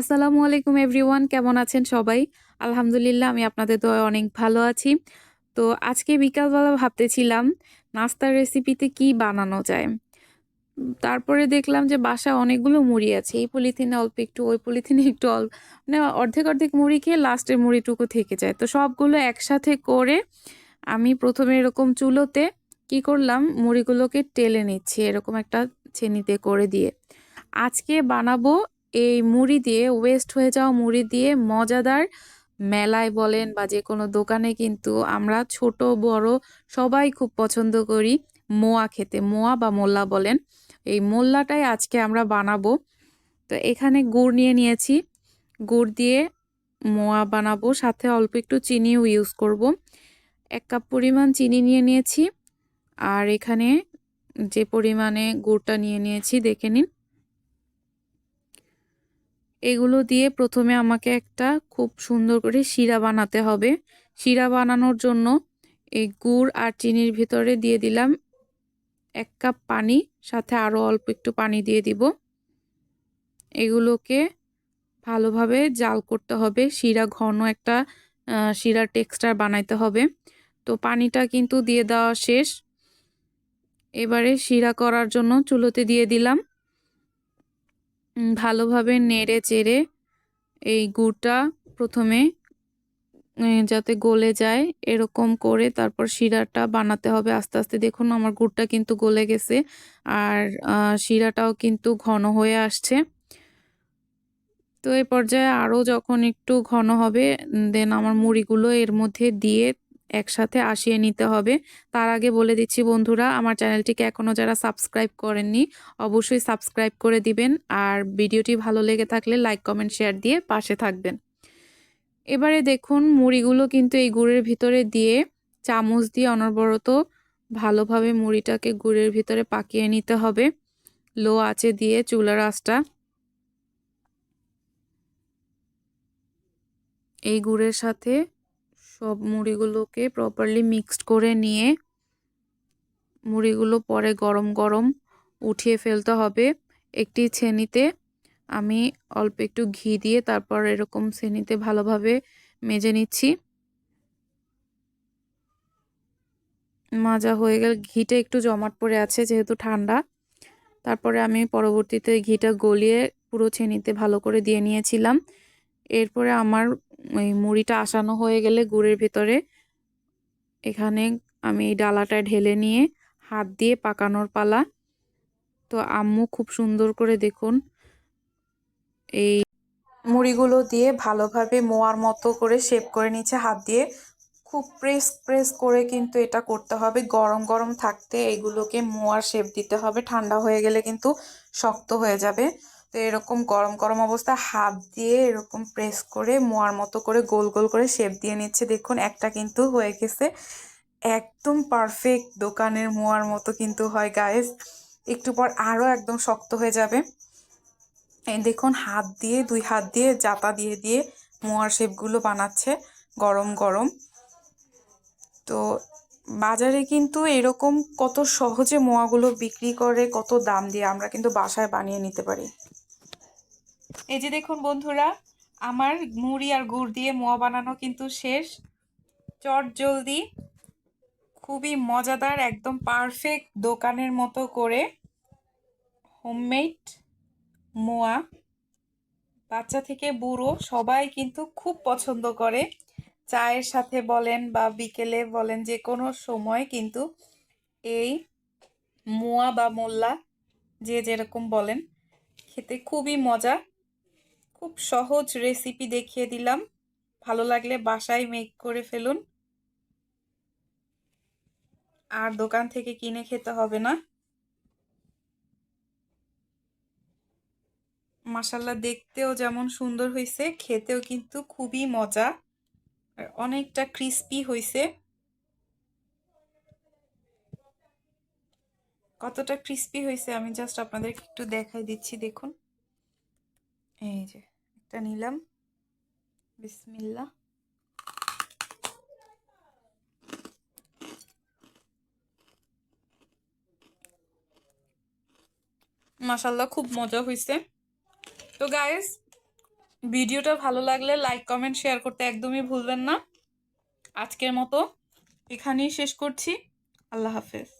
আসসালামু আলাইকুম এভরিওয়ান, কেমন আছেন সবাই? আলহামদুলিল্লাহ, আমি আপনাদের দোয়া অনেক ভালো আছি। তো আজকে বিকালবেলা ভাবতেছিলাম, নাস্তার রেসিপিতে কি বানানো যায়? তারপরে দেখলাম যে বাসায় অনেকগুলো মুড়ি আছে। এই পলিথিনে অল্প একটু, ওই পলিথিনে একটু অল্প মানে অর্ধেক অর্ধেক মুড়ি খেয়ে লাস্টের মুড়িটুকু থেকে যায়। তো সবগুলো একসাথে করে আমি প্রথমে এরকম চুলোতে কি করলাম, মুড়িগুলোকে টেলে নিচ্ছি এরকম একটা ছেনিতে করে দিয়ে। আজকে বানাবো এই মুড়ি দিয়ে ওয়েস্ট হয়ে যাওয়া মুড়ি দিয়ে মজাদার মেলায় বলেন বা যে কোনো দোকানে কিন্তু আমরা ছোট, বড় সবাই খুব পছন্দ করি মোয়া খেতে। মোয়া বা মোল্লা বলেন। এই মোল্লাটাই আজকে আমরা বানাবো। তো এখানে গুড় নিয়ে নিয়েছি। গুড় দিয়ে মোয়া বানাবো। সাথে অল্প একটু চিনিও ইউজ করব। এক কাপ পরিমাণ চিনি নিয়ে নিয়েছি। আর এখানে যে পরিমাণে গুড়টা নিয়ে নিয়েছি, দেখে নিন। এগুলো দিয়ে প্রথমে আমাকে একটা খুব সুন্দর করে শিরা বানাতে হবে। শিরা বানানোর জন্য এই গুড় আর চিনির ভিতরে দিয়ে দিলাম এক কাপ পানি, সাথে আরও অল্প একটু পানি দিয়ে দিব। এগুলোকে ভালোভাবে জাল করতে হবে, শিরা ঘন একটা শিরার টেক্সচার বানাইতে হবে। তো পানিটা কিন্তু দিয়ে দেওয়া শেষ। এবারে শিরা করার জন্য চুলোতে দিয়ে দিলাম। ভালোভাবে নেড়ে চেড়ে এই গুড়টা প্রথমে যাতে গলে যায় এরকম করে তারপর শিরাটা বানাতে হবে আস্তে আস্তে। দেখুন আমার গুড়টা কিন্তু গলে গেছে আর শিরাটাও কিন্তু ঘন হয়ে আসছে। তো এই পর্যায়ে আরও যখন একটু ঘন হবে দেন আমার মুড়িগুলো এর মধ্যে দিয়ে একসাথে আসিয়ে নিতে হবে। তার আগে বলে দিচ্ছি বন্ধুরা, আমার চ্যানেলটিকে এখনও যারা সাবস্ক্রাইব করেননি, অবশ্যই সাবস্ক্রাইব করে দিবেন। আর ভিডিওটি ভালো লেগে থাকলে লাইক, কমেন্ট, শেয়ার দিয়ে পাশে থাকবেন। এবারে দেখুন, মুড়িগুলো কিন্তু এই গুড়ের ভিতরে দিয়ে চামচ দিয়ে অনবরত ভালোভাবে মুড়িটাকে গুড়ের ভিতরে পাকিয়ে নিতে হবে। লো আঁচে দিয়ে চুলার আঁচটা। এই গুড়ের সাথে সব মুড়িগুলোকে প্রপারলি মিক্সড করে নিয়ে মুড়িগুলো পরে গরম গরম উঠিয়ে ফেলতে হবে। একটি ছেনিতে আমি অল্প একটু ঘি দিয়ে তারপর এরকম ছেনিতে ভালোভাবে মেজে নিচ্ছি। মাজা হয়ে গেলে, ঘিটা একটু জমাট পড়ে আছে যেহেতু ঠান্ডা। তারপরে আমি পরবর্তীতে ঘিটা গলিয়ে পুরো ছেনিতে ভালো করে দিয়ে নিয়েছিলাম। এরপরে আমার ওই মুড়িটা আসানো হয়ে গেলে গুড়ের ভেতরে এখানে আমি এই ডালাটা ঢেলে নিয়ে হাত দিয়ে পাকানোর পালা। তো আম্মু খুব সুন্দর করে দেখুন এই মুড়িগুলো দিয়ে ভালোভাবে মোয়ার মতো করে শেপ করে নিচ্ছে হাত দিয়ে। খুব প্রেস প্রেস করে কিন্তু এটা করতে হবে। গরম গরম থাকতে এগুলোকে মোয়ার শেপ দিতে হবে। ঠান্ডা হয়ে গেলে কিন্তু শক্ত হয়ে যাবে। তো এরকম গরম গরম অবস্থায় হাত দিয়ে এরকম প্রেস করে, মোয়ার মতো করে, গোল গোল করে শেপ দিয়ে নিচ্ছে। দেখুন, একটা কিন্তু হয়ে গেছে। একদম পারফেক্ট দোকানের মোয়ার মতো কিন্তু হয় গায়েস একটু পর আরও একদম শক্ত হয়ে যাবে। দেখুন, হাত দিয়ে, দুই হাত দিয়ে জাতা দিয়ে দিয়ে মোয়ার শেপগুলো বানাচ্ছে, গরম গরম। তো বাজারে কিন্তু এরকম কত সহজে মোয়াগুলো বিক্রি করে, কত দাম দিয়ে আমরা কিন্তু বাসায় বানিয়ে নিতে পারি। এই যে দেখুন বন্ধুরা, আমার মুড়ি আর গুড় দিয়ে মোয়া বানানো কিন্তু শেষ। চট জলদি, খুবই মজাদার, একদম পারফেক্ট দোকানের মতো করে হোমমেড মোয়া। বাচ্চা থেকে বুড়ো সবাই কিন্তু খুব পছন্দ করে। চায়ের সাথে বলেন বা বিকেলে বলেন যে কোনো সময় কিন্তু এই মোয়া বা মোল্লা যে যেরকম বলেন, খেতে খুবই মজা। খুব সহজ রেসিপি দেখিয়ে দিলাম। ভালো লাগলে বাসায় মেক করে ফেলুন। আর দোকান থেকে কিনে খেতে হবে না। মাসাল্লা দেখতেও যেমন সুন্দর হয়েছে খেতেও কিন্তু খুবই মজা। আর অনেকটা ক্রিস্পি হয়েছে কতটা ক্রিস্পি হয়েছে আমি জাস্ট আপনাদেরকে একটু দেখাই দিচ্ছি, দেখুন। এই যে, একটা নিলাম। বিসমিল্লা মাসাল্লাহ খুব মজা হয়েছে তো গাইস ভিডিওটা ভালো লাগলে লাইক, কমেন্ট, শেয়ার করতে একদমই ভুলবেন না। আজকের মতো এখানেই শেষ করছি। আল্লাহ হাফেজ।